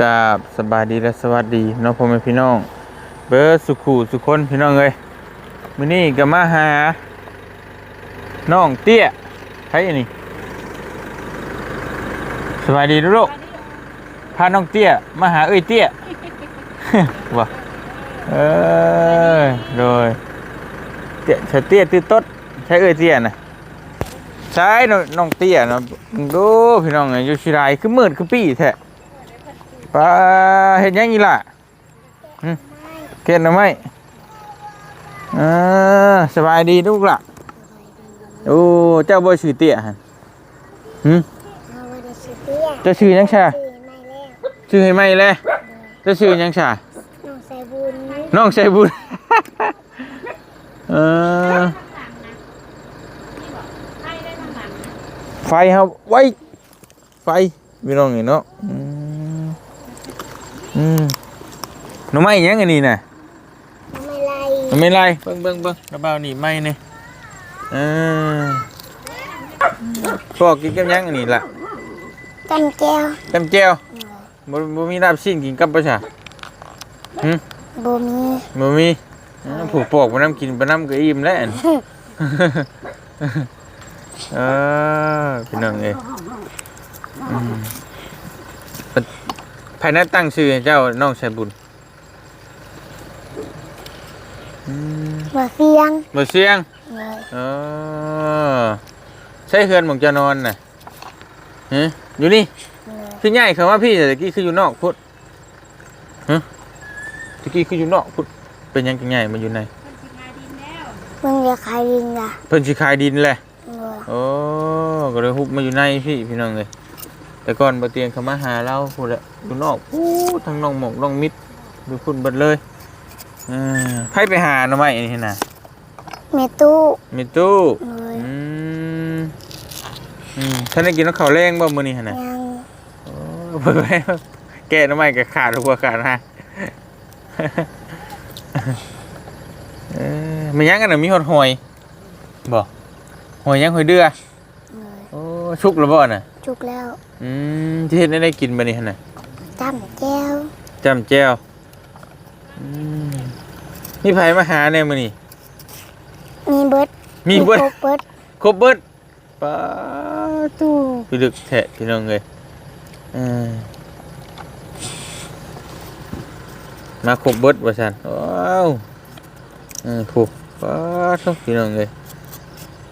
กราบสบายดีและสวัสดีน้องพ่อแม่พี่น้อง เบิร์สุขูสุขคนพี่น้องเอ้ยมื้อนี้ก็มาหา น้องเตี้ยใครอันนี้สบายดีลูกพาน้องเตี้ยมาหาเอ้ยเตี้ยว่ะเออโดยเตี้ยใช่เตี้ยตื้อต๊ดใช่เอ้ยเตี้ยนะใช้น้องเตี้ยนะดูพี่น้องเอ้ยอยู่ชิไรคือมืดคือปี้แท้ ปลาเห็นยังอีล่ะหึเกณฑ์หรือไม่อ่าสบายดีลูกล่ะโอ้เจ้าบ่ชื่อเตี้ยฮะหึเอาไว้ในชื่อเตี้ยเจ้าชื่อยังชาชื่อไม่แล้วชื่อให้ไหมเลยเจ้าชื่อยังชาน้องใส่บุญน้องใส่บุญเออไฟครับไว้ไฟพี่น้องเห็นเนาะอืม อืมหน้ำไม้ยังอันนี้น่ะไม่ไรหน่อไม่ไรเบิ้งเบิ้งเบิ้งกระเป๋านี่ไม้นี่เออพวกกินกับยังอันนี้ล่ะกันแก้วจำเจียวบ่บ่มีน้ำชิ้นกินกับปะชะหึโบมีบ่มีอ้าวผูกปอกมาน้ำกินไปน้ำก็อิ่มแล้วอั่นเออพี่น้องเอ้ยอืม ภายในตั้งชื่อให้เจ้าน้องชายบุญอืมหัวเฟียงบ่เสียงเลยเออใช่เฮือนหมองจะนอนน่ะฮะอยู่นี่ เลยคือใหญ่คำว่าพี่แต่ตะกี้คืออยู่นอกพุทธฮะตะกี้คืออยู่นอกพุทธเป็นยังไงใหญ่มาอยู่ในมึงจะขายดินล่ะเพิ่นสิขายดินแหละเลยโอ้ก็เลยฮุบมาอยู่ในพี่พี่น้องเลย แต่ก่อนบ่เตียงเขามาหาเราพูดแหละอยู่นอกพูดทั้งน้องหมกน้องมิดดูคุณเบิดเลยเออไผไปหาหน่อไม้นี่น่ะเมตู้มีตู้เลยอืมอืมท่านได้กินน้ำข้าวแรงบ่มื้อนี้หั่นน่ะยังโอ้เบิ่งแล้วแกะหน่อไม้ก็ขาดหัวขาดหางเออมันยังกันน่ะมีหอดหอยบ่หอยยังหอยเดือเลยโอ้ชุกแล้วบ่น่ะ จุกแล้วอืมที่เฮ็ดให้ได้กินบัดนี้หั่นน่ะจำแก้วจำแจ้วอืมมีไผมาหาแน่มื้อนี้ มีเบิร์ดมีเบิดครบเบิร์ดครบเบิดป้าตู้พี่ลึกแท้พี่น้องเอ้ยเออมาครบเบิดว่าซั่นว้าวเออผูกป้าทุกพี่น้องเอ้ย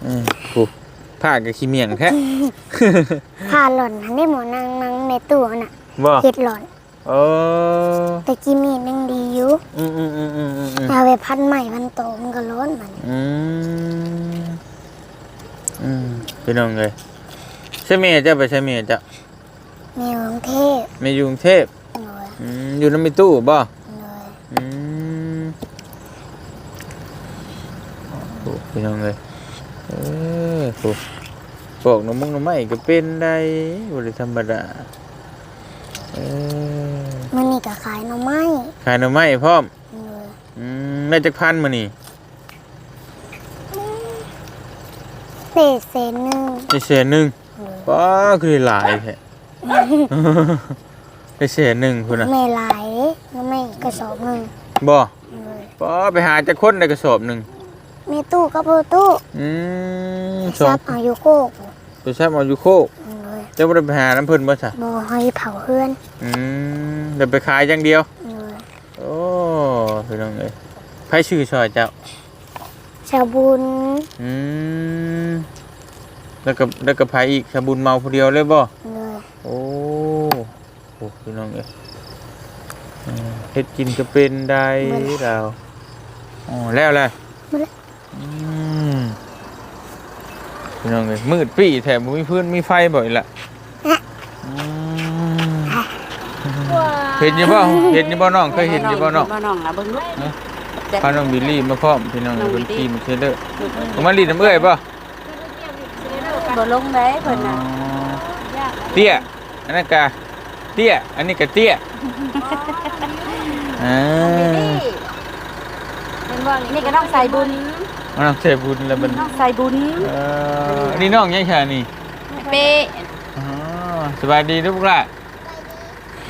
เออผูก ผ้ากับขี้เมียงแท้ ผ่าหล่อนหันได้หมอนางนางเมตู้น่ะบ่เห็ดหล่อนเออแต่กิมีดยังดีอยู่อืมอืมอืมอืมอืมอืมเอาไปพันใหม่พันโตมันก็ร้อนมันอืมอืมพี่น้องเอ้ยใช่เมียเจ้าไปใช่เมียเจ้าแมวกรุงเทพเมียอยู่กรุงเทพเลยอืมอยู่น้ำมีตู้บ่เลยอืมโอ้พี่น้องเลยเออ โอ้ปอกน้ำมุงน้ำไม้ก็เป็นได้บริธรรมดาเออมันนี่ก็ขายหน่อไม้ขายหน้ำไม้พร้อมเลยอืมได้จักพันมานี่เศษเศษหนึ่งได้เศษหนึ่งเลยป้าคือหลายแท้ ได้เศษหนึ่งคุณนะไม่หลายเด้หน่อไม้กระสอบหนึ่งบ่เลยป้าไปหาจากคนในกระสอบหนึ่ง มีตู้กับโบตู้อืมสอซังบเอาอยู่โคกตัวแซ่บเอาอยู่โคกเลยเจ้าบ่ได้ไปหาน้ำเพิ่นบ่ซะบอให้เผาเพื่อนอืมเดี๋ยวไปขายอย่างเดียว เลยโอ้พี่น้องเอ้ยไผชื่อซอยเจ้า ชาวบุญอืมแล้วก็แล้วก็ไผอีกสบุญเมาผู้เดียวเลยบ่ เลยโอ้โหพี่น้องเอ้ยอืมเฮ็ดกินก็เป็นได้เราอ๋อแล้วแหละมาแล้วอืม พี่น้องเอ้ยมืดปี้แถมบ่มีพื้นมีไฟบ่อีกละอืมเห็นอยู่บ่เห็นอยู่บ่น้องเคยเห็นอยู่บ่น้องบ่น้องนะเบิ่งลูกพาน้องบิลลี่มาพร้อมพี่น้องเป็นทีมเชลเลอร์ผมมาลีดน้ำเอ้ยป่ะบ่ลงได้เพิ่นน่ะเตี้ยอันนั้นกะเตี้ยอันนี้กะเตี้ยอ่าเป็นว่านี่ก็ต้องใส่บุญ มันต้องเสบุญแล้วมันต้องใส่บุญเอ่ออันนี้น้องยังไงนี่เป๊ะอ๋อสบายดีทุกท่าน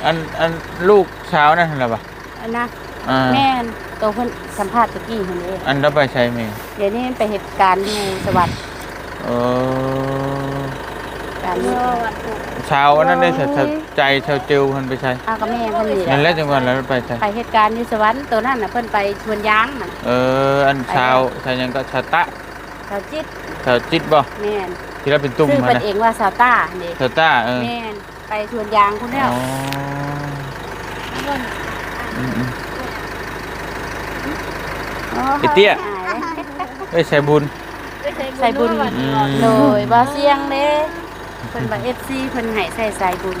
อันอันลูกเช้านั่นเหรอปะอันนะอ่าแม่นตัวเพิ่นสัมภาษณ์ตะกี้เห็นเด้อันรับไปใช้เมย์เดี๋ยวนี้มันไปเหตุการณ์อยู่สวัสดิ์เออการนี้เช้าอันนั้นได้เฉ ใจเชาวจิวมันไปใช้อ้าวก็แม่เพิ่นนี่นั่นแหแหละละจังหวัดแล้วไปใช้ไปเหตุการณ์อยู่สวรรค์ตัวนั้นน่ะเพิ่นไปชวนยางน่ะเอออันเช้าใช้ยังก็ชาตะสาวจิตชาวจิตบ่แม่นที่เราเป็นตุ่มชื่อมาเพิ่นนะเองว่าสาวต้านี่ชาตะเออแม่นไปชวนยางพุ่นแล้วอ๋ออืมอืมไอ้เตี้ยเอ้ยใช้บุญ ใส่บุญอืม โดยบ่เสียงเด้เพิ่นว่า FC เพิ่นให้ใส่สายบุญ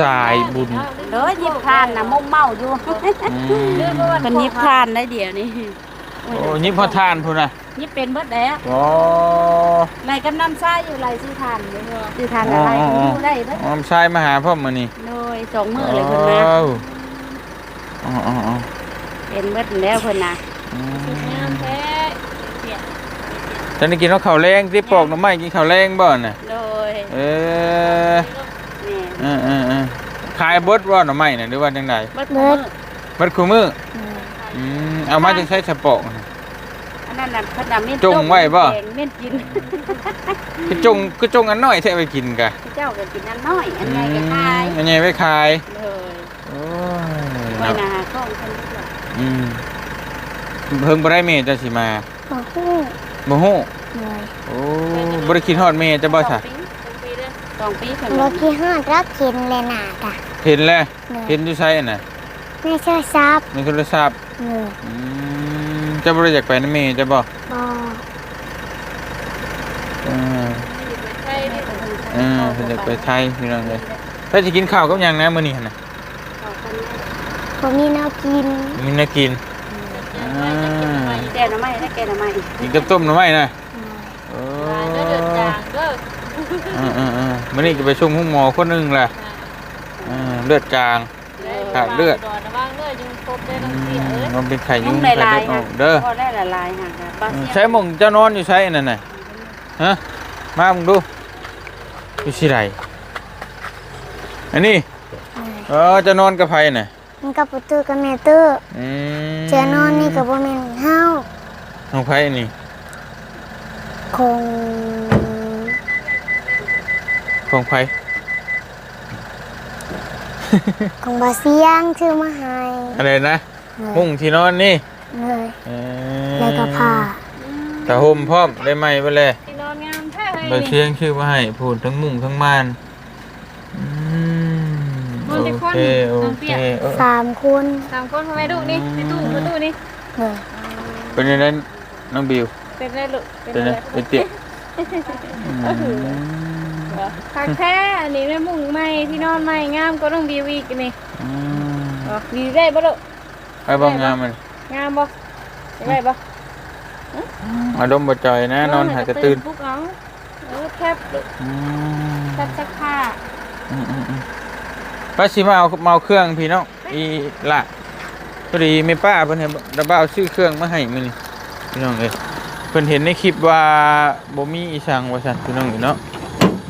สายบุญโดยยิบทานน่ะมุมเมาอยู่อืมเพิ่นยิบทานได้เดี๋ยวนี้โอ้ยิบพอทานพุ่นนะยิบเป็นเบิดแล้วอ๋อไรกำนันซ่าอยู่ไรซื้อทานเด้อซื้อทานอะไรอ๋ออ๋ออยู่ได้เบิดออมชายมาหาพ่อมานี่โดยสองมื้อเลยเพิ่นมาอ๋ออ๋ออ๋อเป็นเบิดแล้วเพิ่นน่ะอืมตอนนี้กินข้าวแรงที่ปอกหน่อไม้กินข้าวแรงบ่น่ะโดยเออนี่ เออเออเออขายเบิดว่าหน่อไม้น่ะหรือว่าจังไดเบิดมื้อเบิดคู่มืออืมเอามาจังใช้สะปอกน่ะ อันนั้นน่ะเพิ่นน่ะเม่นจงไว้บ่ แกงเม่นกิน คือจงคือจงอันน้อยแท้ไปกินกะเจ้าก็กินอันน้อยอันใหญ่ก็ขายอืมอันใหญ่ไปขายเลยโอ้ยไว้เนาะหน้าข้องเพิ่นเด้ออืมเพิ่งบ่ได้เมย์จะสิมาบอกฮู้บ่ฮู้เลยโอ้บ่ได้คิดฮอดเมย์จะบ่ซะสองปี เพิ่นบว่ากี้ฮอดรักกินเลยน่ะจ้ะเห็นแล้วเลยเห็นอยู่ไสน่ะไม่ใช่ซับในโทรศัพท์เลยอืมจะบ่ได้อยากไปนำเมย์จะบ่บอเออเออเพิ่นอยากไปไทยพี่น้องเอ้ยถ้าสิกินข้าวกับหยังนะมื้อนี้หั่นน่ะผมมีแนวกินมีแน่ากินอ่าแกงหน่อไม้ได้แกงหน่อไม้กินกับต้มหน่อไม้นะ เลย โอ้เออเออเออมื้อนี้จะไปชมห้องหมอคนหนึงล่ะเออเลือดจาง ขาดเลือดมันเป็นไข่ยุยุ่งงไข่ลายเลือดอๆค่ะอกเด้อพอได้ละลายค่ะป้าเสียใช้หมองเจ้านอนอยู่ใช้นั่นน่ะฮะมามึงดูอยู่ที่ไรอันนี้เลยเออเจะนอนกับไผน่ะมันกับประตูกับแม่ตื้ออืมเจอนอนนี่กับบ่แม่นเฮาของไผนี่คง ของไผของบาเสียงชื่อมาให้อะไรนะเลยมุ้งที่นอนนี่เลยเออแล้วก็ผ้าตะห่มพร้อมได้ไหมบ่เลยนอนงามแท้บ่เสียงชื่อมาให้พูดทั้งมุ้งทั้งม่านอืมโอเคโอเคเออสามคนสามคนทำไมลูกนี่ในตู้ในตู้นี่เลยเป็นยังไงน้องบิวเป็นไรลูกเป็นไงเป็นเตี้ยอืม ผักแท้อันนี้แม่มุ้งใหม่ที่นอนใหม่งามก็ต้องบีวีกันนี่อืมอ๋อบีได้บ่ลูกไปบ้องงามมันงามบ่ได้บ่อารมณ์บ่จอยนะ นอนหากระตื่นปุ๊กเอาเออแทบลูกอืมแทบซักผ้าอืมอืมอืมป้าชิมาเอามาเอาเครื่องพี่น้องอีละพอดีแม่ป้าเพิ่นเห็นระบ้าวซื้อเครื่องมาให้มื้อนี้พี่น้องเอ้ยเพิ่นเห็นในคลิปว่าบ่มีอีสังว่าซั่นพี่น้องเอ้ยเนาะ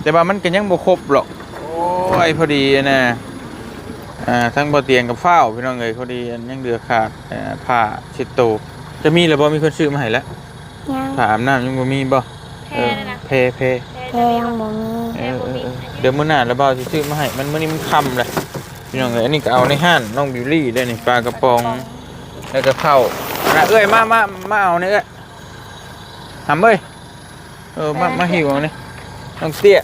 แต่ว่ามันก็ยังบ่ครบหรอก โอ้ยพอดีนะอ่าทั้งบ่เตียงกับฟ้าวพี่น้องเอ้ยพอดีอันยังเหลือขาดอ่าผ้าเช็ดตัวจะมีหรือบ่มีคนซื้อมาให้แล้วยังผ้าอาบน้ำยังบ่มีบ่เออเพเพเพยังบ่มีเออเออเออเดี๋ยวมื้อหน้าระเบาสิซื้อมาให้มันมื้อนี้มันค่ำเลยพี่น้องเอ้ยอันนี้ก็เอาในห้านน้องบิวลี่ได้นี่ปลากระป๋อง แล้วก็ข้าวนะเอ้ยมามามาเอานี่เอ้ยหำเอ้ยเออมามาหิวเอานี่ น้องเตี้ย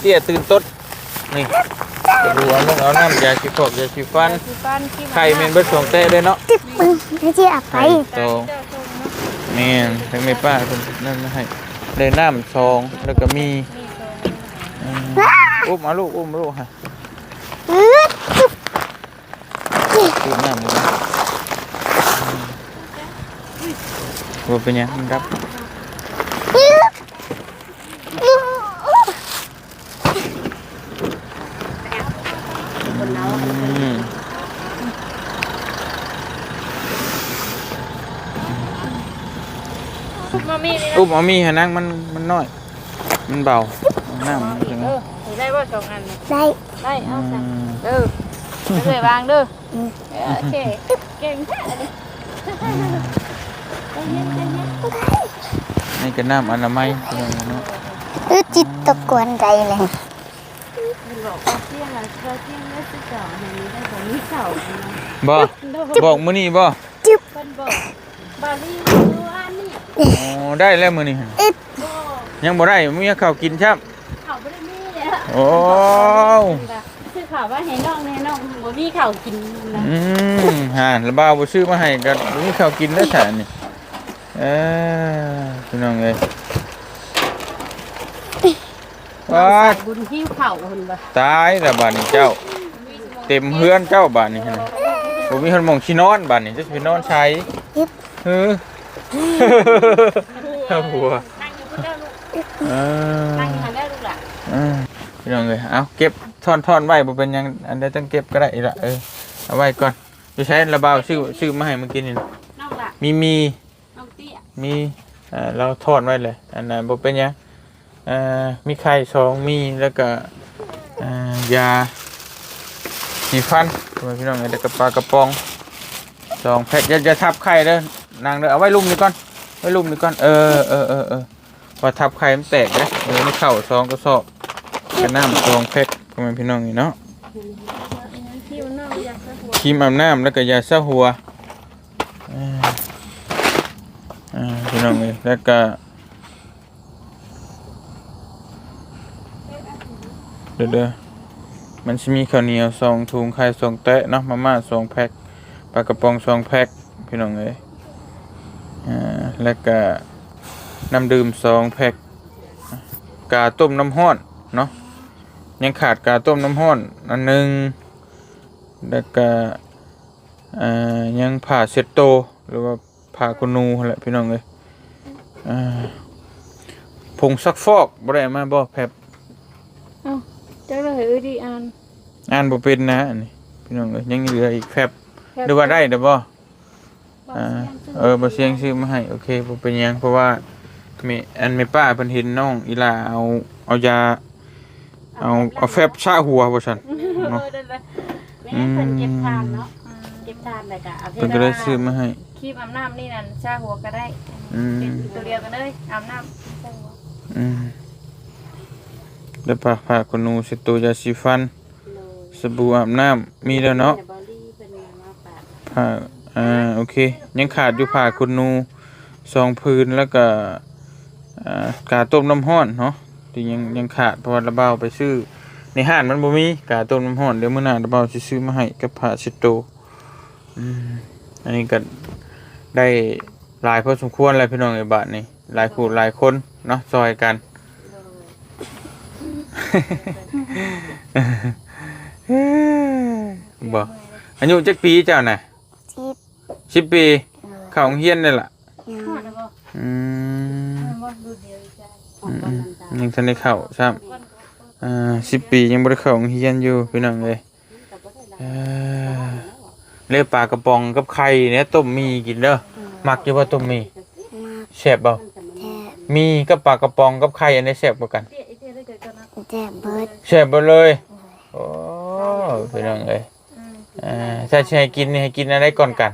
เตี้ยตื่นต๊ดนี่จะดูเอาลงเอาน้ำยาสีฟอกยาสีฟันสิปันที่ไข่เมนเบิดสองเต้เลยเนาะตึ๊บปึ้งแล้วจีอับไปไข่โตแม่นทั้งแม่ป้าเพิ่นนั่นมาให้ได้น้ำซองแล้วก็มีอืมอุ้มเอาลูกอุ้มลูกค่ะอื้อตึ๊บตื่นน้ำเลยนะว่าเป็นยังมันรับ อื้ออื้อ คนเรา อืม มามีนี่อุ้มเอามีหานั่งมันมันน้อย มันเบาเอาน้ำมันถึงเออได้บ่สองอันได้อได้เอาซะเด้อไปเลยวางเด้ออเออโอเคเก่งแท้อันนี้ใจเย็นใจเย็นนี่ก็น้ำอนามัยพี่น้องเนาะอือจิตตะกวนใจเลยมันบอกว่าเที่ยงแล้วเราเที่ยงแล้วสิเจ้าให้นี้ได้บ่มีเสานะบ่บอกมื้อนี้บ่เพิ่นบอกบาลี อยู่อันนี้อ๋อได้แล้วมื้อนี้หั่นบ่ยังบ่ได้มีข้าวกินครับเขาบ่ได้มีแล้วโอ้คือข่าวว่าให้น้องให้น้องบ่มีข้าวกินนะอืมห่านระบ่าวบ่ซื้อมาให้ก็บ่มีข้าวกินแล้วซะนี่เออพี่น้องเอ้ยว้าสายบุญหิ้วข้าวเพิ่นบ่ตายแล้วบัดนี้เจ้า เต็มเฮือนเจ้าบัดนี้หั่นบ่มีคนหมองสินอนบัดนี้จะสิไปนอนใช้เฮ้อ หัวนั่งอยู่พุ่นเด้อลูกเออนั่งอยู่หั่นเด้อลูกล่ะเออพี่น้องเลยเอาเก็บท่อนท่อนๆไว้บ่เป็นหยังอันใดต้องเก็บก็ได้อีกละเออเอาไว้ก่อนจะใช้ระบาวชื่อชื่อมาให้เมื่อกี้นี่น้องล่ะมีมี น้องเตี้ยมีเอ่อเราทอดไว้เลย อันนั้นบ่เป็นหยังเอ่อมีไข่สองมีแล้วก็เอ่อยาสีฟันพี่น้องเอ้ยแล้วก็ปลากระป๋องสองแพ็คอย่าอย่าทับไข่เด้อ นางเด้อเอาไว้ลุ่มนี่ก่อนไว้ลุ่มนี่ก่อนเออเออเออเออว่าทับไข่มันแตกเด้อเออนี่เข้าซองก็สอบกระน้ำซองแพ็คพ่อแม่พี่น้องนี่เนาะที่มันาะครีมอาบน้ำแล้วก็ยาซะหัวอ่อเอ่อพี่น้องเอ้ยแล้วก็เดี๋ยวเดี๋ยวมันจะมีข้าวเหนียวสองถุงไข่สองแตะเนาะมาม่าสองแพ็คปลากระป๋องสองแพ็คพี่น้องเอ้ย แล้วก็น้ำดื่มสองแพ็คกาต้มน้ำห้อนเนาะยังขาดกาต้มน้ำห้อนอันหนึงแล้วก็อ่ายังผ่าเซตโตหรือว่าผ่ากุนูนั่นแหละพี่น้องเอ้ยอ่าผงซักฟอกบ่ได้เอามาบ่แพบจักเลยเอ้ยดีอ่านอ่านบ่เป็นนะอันนี้พี่น้องเอ้ยยังเหลืออีกแฟบแค่หรือว่าได้เด้อบ่บ อกอ่าเสียงเออบ่เสียงชื่อมาให้โอเคบ่เป็นหยังเพราะว่ามีอันแม่ป้าเพิ่นเห็นน้องอีหลาเอาเอายาเอาเอาแฟบชาหัวบ่ซั่นเออเด้อๆแม่เพิ่นเก็บทานเนาะเก็บทานแล้วก็เอาเทเพิ่นก็เลยซื้อมาให้ ครีมอาบน้ำนี่นั่นชาหัวก็ได้อืม เป็นตัวเดียวกันเลยอาบน้ำชาหัวอืมแล้วผ้าผ้าขนหนูเสตัวยาสีฟันเลยสบู่อาบน้ำมีแล้วเนาะ บอดี้เพิ่นมาฝากผ้า อ่าโอเค ยังขาดอยู่ผ้าขนหนูสองพื้นแล้วก็อ่ากาต้มน้ำร้อนเนาะที่ยังยังขาดเพราะว่าระเบาไปซื้อในห้างมันบ่มีกาต้มน้ำร้อนเดี๋ยวมื้อหน้าระเบาสิซื้อมาให้กับผ้าเช็ดโตวอืมอันนี้ก็ได้หลายพอสมควรแล้วพี่น้องไอ้บาทนี่หลายผู้หลายคนเนาะซอยกันบ่อายุจักปีเจ้าน่ะจิต สิบปีเข้าโรงเรียนนี่ล่ะยังฮอดแล้วบ่อืมมันดูเดียวจ้ะออกกำลังกายยังทันได้เข้าซ้ำอ่าสิบปียังบ่ได้เข้าโรงเรียนอยู่พี่น้องเอ้ยเอ่อเลือปลากระป๋องกับไข่เนี่ยต้มมีกินเด้อมักอยู่บ่ต้มมีมากแซ่บบ่แท้มีกับปลากระป๋องกับไข่อันไหนแซ่บกว่ากันเตี้ยไอ้เตี้ยได้เกิดกันนะแท้เบิดแซ่บเบ่เลยโอ้พี่น้องเอ้ยอืม อ่าถ้าสิให้กินนี่ให้กินอะไรก่อนกัน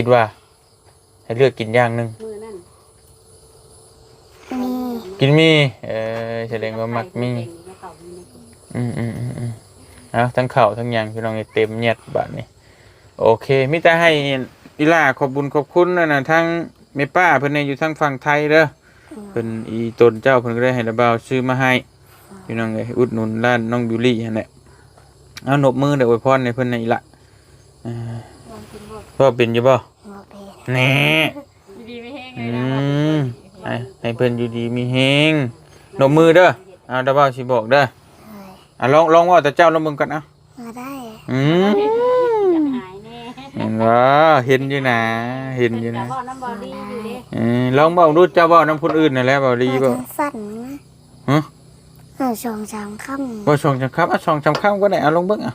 คิดว่า ให้เลือกกินอย่างหนึงมือนั่นมีกินมีเออแสดงว่ามักมีอืมอืมอืมอืมเอาทั้งเข่าวทั้งหยังพี่น้องนี่เต็มเนียดบาทนี่โอเคมิแต่ให้อีหล่าขอบบุญขอบคุณนะนะทั้งเมป้าเพิ่นเนี่ยอยู่ทั้งฝั่งไทยเด้อเพิ่นอีตนเจ้าเพิ่นก็ได้ให้ระเบาซื้อมาให้พี่น้องเลยอุดหนุนร้านน้องบิวลี่นั่นแหละเอาหนบมือเดี๋ยวอวยพรในเพิ่นในอีหละอ่า พ่อเป็นอยู่บ่บ่เป็นแหน่ดีไม่แห้งอืเลยนะมให้ให้เพิ่นอยู่ดีมีเฮงหนบมือเด้อเอาระเบาสิบอกเด้อเลยอะลองลองเว่าแต่เจ้าลองมึงกันเอามาได้อืมหายแน่เห็นว่าเห็นอยู่นะเห็นอยู่แต่นะว่าน้ำบอดี้อยู่ดิเออลองบอกดูเจ้าบอกน้ำคนอื่นน่ะแหล้วบอกดีบ่มาสั้นนะฮะ เอาสองสามคำบ่ส่งจังครับอะส่งจำข้ามก็ได้เอาลงเบิ่งอะ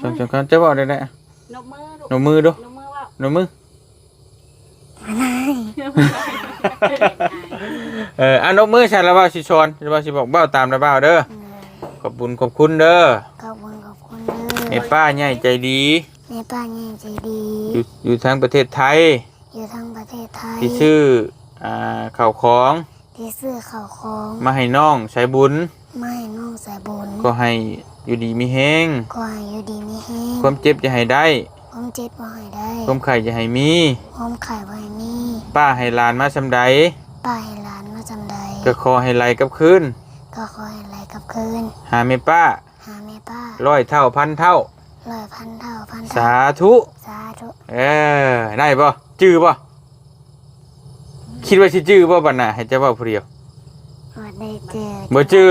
ส่งจำข้ามเจ้าบอกได้ได้อะนกมือหนูมือดูนกมือว่า หนูมือมาได้เอออะนกมือใช่แล้วบ่าสิชอนแล้วบ่าสิบอกเบ้าตามแล้วเบ้าเด้อขอบบุญขอบคุณเด้อขอบคุณขอบคุณแม่เด้อป้าใหญ่ใจดีแม่ป้าแง่ใจดีอยู่อยู่ทางประเทศไทยอยู่ทั้งประเทศไทยที่ชื่ออ่าข่าวของที่ซื้อข่าวของมาให้น้องใช้บุญ ไม่ให้น้องใส่บุญก็ให้อยู่ดีมีแฮงก็ให้อยู่ดีมีแห้งความเจ็บจะให้ได้ ความเจ็บบ่ให้ได้ความไข่จะให้มีความไข่บ่ให้มีป้าให้หลานมาซำใดป้าให้หลานมาจำใดก็ขอให้ไหลกลับคืนก็ขอให้ไหลกลับคืน หาแม่ป้าหาแม่ป้าร้อยเท่าพันเท่าร้อยพันเท่าพันสาเท่าธุ สาธุเออได้ป่ะจื้อป่ะคิดว่าสิจื้อป่ะบัดน่ะให้เจ้าเว้าผู้เดียววันได้เจอบ่จื้อ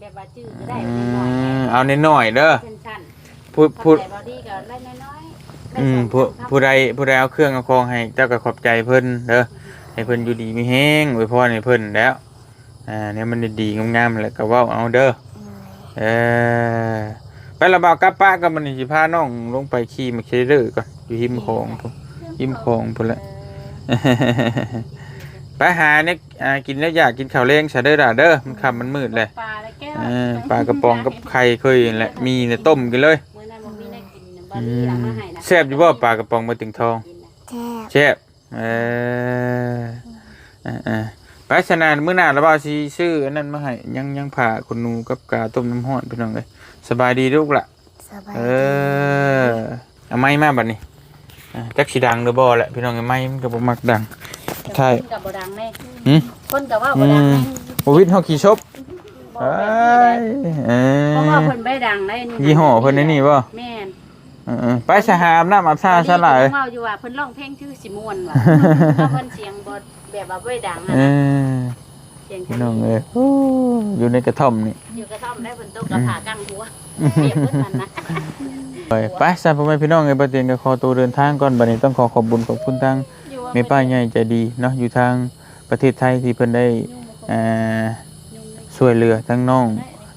แบบว่าจื้อก็ได้อืน้อยมเอาน้อยๆเด้อๆสั้นผู้ๆผู้ทำใจบอดี้ก็ได้น้อยๆได้ อืมสองผู้คำผู้ใดผู้ใดเอาเครื่องเอาของให้เจ้าก็ขอบใจเพิ่นเด้อให้เพิ่นอยู่ดีมีแฮงอวยพรให้เพิ่นแล้วอ่าเนี่ยมันดีๆงามๆแล้วก็เว้าเอาเด้อเออไประบาวกับป้ากับมันนี่สิพาน้องลงไปขี่มาเคเดอร์ก่อนอยู่หิมโขงพุ่นหิมโขงพุ่นละไปหาเนี่ยอ่ากินแล้วอยากกินข้าวเล้งซะเด้อด่าเด้อมันค่ำมันมืดเลยปลาและแก้ว เออปลากระป๋องกับไข่เคยแหละมีเนี่ยต้มกินเลย ออืดี้เอามมาให้นะแซ่บอยู่บ่ปลากระป๋องมาถึงทองกินนะแซ่บแซ่บเออเออเออไปสนานมื้อหน้าแล้วบ่าวสิซื้ออันนั้นมาให้ยังยังผ่าคุณหนูกับกาต้มน้ำร้อนพี่น้องเอ้ยสบายดีลูกล่ะ สบายเอดีอเอาไม้มาบัดนี้อ่าจักสิดังหรือบ่แหละพี่น้องเอ้ยไม้มันก็บ่มักดัง ใช่ คนกับบ่ดังแน่หึ คนกับว่าอืบ่ดังมแน่บ่วิทย์เฮาขี่ชบบ่เอ้แบบนี้เลยยเอเพราะว่าอเพิ่นบ่ได้ดังได้นี่นะยี่ห้อเพิ่นในนี่บ่แม่น เออๆไปสหามน้ำอาบซ่าซะหลายเพิ่นเมาอยู่ว่าเพิ่นร้องเพลงชื่อสิม่วนว่ะถ้าเพิ่นเสียงบ่แบบว่าบ่ได้ดังเออะอเสียงพี่น้องเอ้ยโอ้อยู่ในกระท่อมนี่ อยู่กระท่อมได้เพิ่นตกกระผากลางหัวเปรียบเพิ่นนั่นนะ ไปไปซะพ่อแม่พี่น้องเอ้ยประเด็นก็ขอตัวเดินทางก่อนบัดนี้ต้องขอขอบบุญขอบคุณทางอยู่ว่าแม่ป้าใหญ่ใจดีเนาะอยู่ทางประเทศไทยที่เพิ่นได้เอ่อช่วยเหลือทั้งน้อง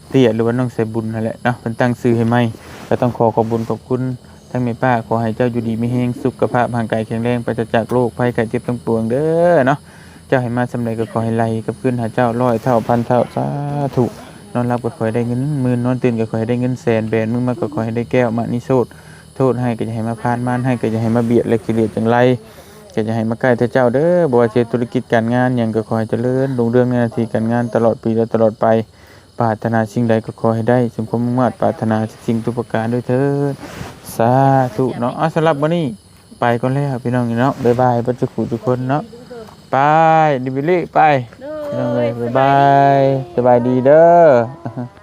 เตี้ยหรือว่าน้องใส่บุญนั่นแหละเนาะเพิ่นตั้งชื่อให้ใหม่ ก็ต้องขอขอบบุญขอบคุณทั้งแม่ป้าขอให้เจ้าอยู่ดีมีแรงสุขภาพร่างกายแข็งแรงปราศจากโรคภัยไข้เจ็บทั้งปวงเด้อเนาะเจ้าให้มาสำเร็จก็ขอให้ไหลกับขึ้นหาเจ้าร้อยเท่าพันเท่าสาธุนอนรับก็ขอให้ได้เงินหมื่นนอนตื่นก็ขอให้ได้เงินแสนแบนมึงมาก็ขอให้ได้แก้วมานิโชตโทษให้ก็จะให้มาพานมานให้ก็จะให้มาเบียดและกิเลสจังไรก็จะให้มาใกล้เจ้าเด้อบ่ว่าจะธุรกิจการงานหยังก็ขอให้เจริญรุ่งเรืองในหน้าที่การงานตลอดปีและตลอดไป ปรารถนาสิ่งใดก็ขอให้ได้ สมความมุ่งมั่นปรารถนาสิ่งทุกประการด้วยเถิดสาธุเนาะอะสำหรับวันนี้ไปก่อนแล้วพี่น้องเนาะบ๊ายบายปัจจุกุทุกคนเนาะไปดิบิลี่ไปพี่น้องเอ้ยบ๊ายบายสบายดีเด้อ